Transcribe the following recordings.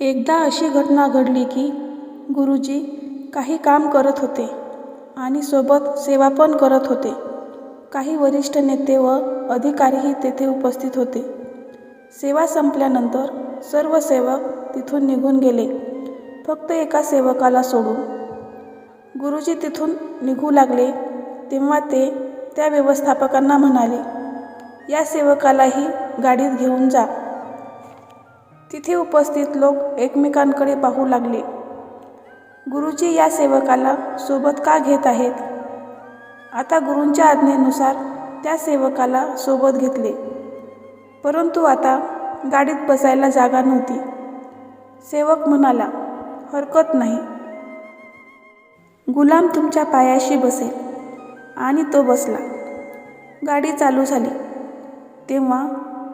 एकदा अशी घटना घडली की गुरुजी काही काम करत होते आणि सोबत सेवा पण करत होते. काही वरिष्ठ नेते व अधिकारीही तेथे उपस्थित होते. सेवा संपल्यानंतर सर्व सेवक तिथून निघून गेले. फक्त एका सेवकाला सोडून. गुरुजी तिथून निघू लागले तेव्हा ते त्या व्यवस्थापकांना म्हणाले या सेवकालाही गाडीत घेऊन जा. तिथे उपस्थित लोक एकमेकांकडे पाहू लागले. गुरुजी या सेवकाला सोबत का घेत आहेत? आता गुरूंच्या आज्ञेनुसार त्या सेवकाला सोबत घेतले. परंतु आता गाडीत बसायला जागा नव्हती. सेवक म्हणाला हरकत नाही. गुलाम तुमच्या पायाशी बसेल. आणि तो बसला. गाडी चालू झाली. तेव्हा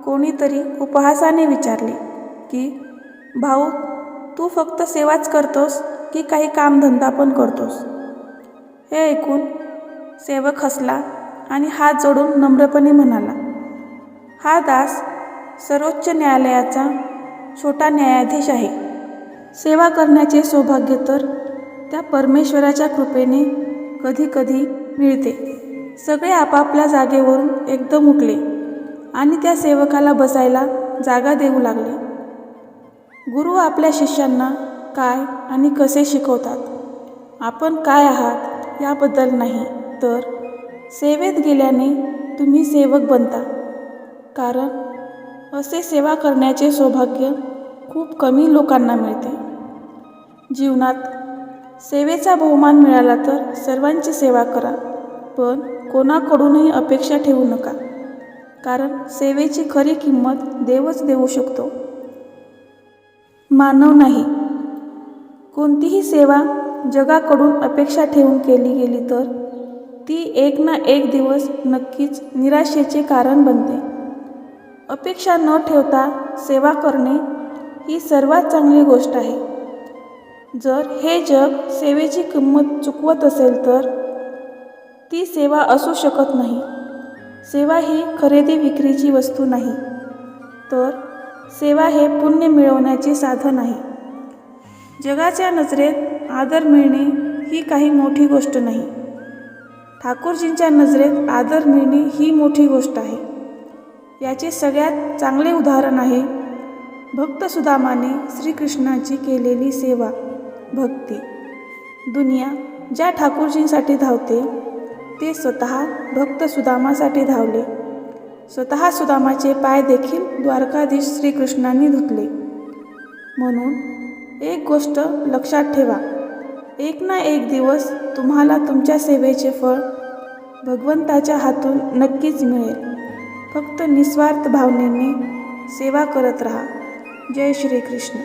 कोणीतरी उपहासाने विचारले की भाऊ तू फक्त सेवाच करतोस की काही कामधंदा पण करतोस. हे ऐकून सेवक हसला आणि हात जोडून नम्रपणे म्हणाला हा दास सर्वोच्च न्यायालयाचा छोटा न्यायाधीश आहे. सेवा करण्याचे सौभाग्य तर त्या परमेश्वराच्या कृपेने कधीकधी मिळते. सगळे आपापल्या जागेवरून एकदम उठले आणि त्या सेवकाला बसायला जागा देऊ लागले. गुरु आपल्या शिष्यांना काय आणि कसे शिकवतात? आपण काय आहात याबद्दल नाही तर सेवेत गेल्याने तुम्ही सेवक बनता. कारण असे सेवा करण्याचे सौभाग्य खूप कमी लोकांना मिळते. जीवनात सेवेचा बहुमान मिळाला तर सर्वांची सेवा करा पण कोणाकडूनही अपेक्षा ठेवू नका. कारण सेवेची खरी किंमत देवच देऊ शकतो. मानव नाही. कोणतीही सेवा जगाकडून अपेक्षा ठेवून केली गेली तर ती एक ना एक दिवस नक्कीच निराशेचे कारण बनते. अपेक्षा न ठेवता सेवा करणे ही सर्वात चांगली गोष्ट आहे. जर हे जग सेवेची किंमत चुकवत असेल तर ती सेवा असू शकत नाही. सेवा ही खरेदी विक्रीची वस्तू नाही. तर सेवा हे पुण्य मिळवण्याचे साधन आहे. जगाच्या नजरेत आदर मिळणे ही काही मोठी गोष्ट नाही. ठाकूरजींच्या नजरेत आदर मिळणे ही मोठी गोष्ट आहे. याचे सगळ्यात चांगले उदाहरण आहे भक्त सुदामाने श्रीकृष्णाची केलेली सेवा भक्ती. दुनिया ज्या ठाकूरजींसाठी धावते ते स्वतः भक्त सुदामासाठी धावले. स्वतः सुदामाचे पाय देखील द्वारकाधीश श्रीकृष्णांनी धुतले. म्हणून एक गोष्ट लक्षात ठेवा. एक ना एक दिवस तुम्हाला तुमच्या सेवेचे फळ भगवंताच्या हातून नक्कीच मिळेल. फक्त निस्वार्थ भावनेने सेवा करत राहा. जय श्रीकृष्ण.